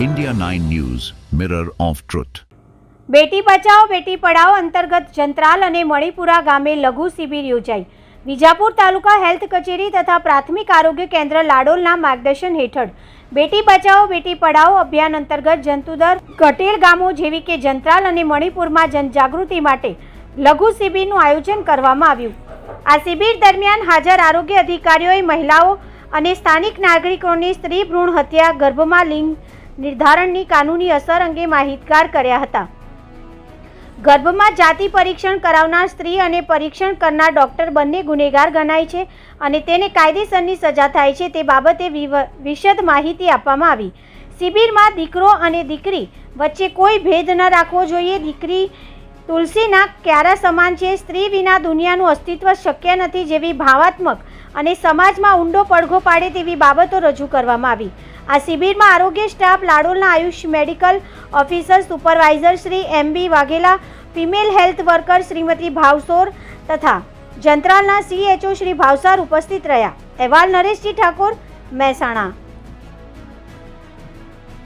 India 9 News, Mirror of Truth. બેટી બચાવો બેટી પઢાઓ અંતર્ગત જંત્રાલ અને મણિપુરા ગામે લઘુ શિબિર યોજાઈ વિજાપુર તાલુકા હેલ્થ કચેરી તથા પ્રાથમિક આરોગ્ય કેન્દ્ર લાડોલના માર્ગદર્શન હેઠળ બેટી બચાવો બેટી પઢાઓ અભિયાન અંતર્ગત જંતુદર કટેલ ગામો જેવી કે જંત્રાલ અને મણિપુરમાં જનજાગૃતિ માટે લઘુ શિબિરનું આયોજન કરવામાં આવ્યું આ શિબિર દરમિયાન હાજર આરોગ્ય અધિકારીઓએ મહિલાઓ અને સ્થાનિક નાગરિકોની સ્ત્રી ભ્રૂણ હત્યા ગર્ભમાં લિંગ નિર્ધારણની કાનૂની અસર અંગે માહિતગાર કર્યા હતા. ગર્ભમાં જાતિ પરીક્ષણ કરાવનાર સ્ત્રી અને પરીક્ષણ કરનાર ડોક્ટર બંને ગુનેગાર ગણાય છે અને તેને કાયદેસરની સજા થાય છે તે બાબતે વિશદ માહિતી આપવામાં આવી. શિબિરમાં દીકરો અને દીકરી વચ્ચે કોઈ ભેદ ન રાખવો જોઈએ. દીકરી તુલસીના ક્યારા સમાન છે? સ્ત્રી વિના દુનિયાનું અસ્તિત્વ શક્ય નથી જેવી ભાવાત્મક અને સમાજમાં ઊંડો પડઘો પાડે તેવી બાબતો રજૂ કરવામાં આવી. આ શિબિરમાં આરોગ્ય staff લાડોલના AYUSH medical officer, supervisor Shri M B Vaghela, female health worker Shrimati Bhavsar તથા જંત્રાલના સીએચઓ શ્રી ભાવસાર ઉપસ્થિત રહ્યા. અહેવાલ નરેશજી ઠાકોર, મહેસાણા.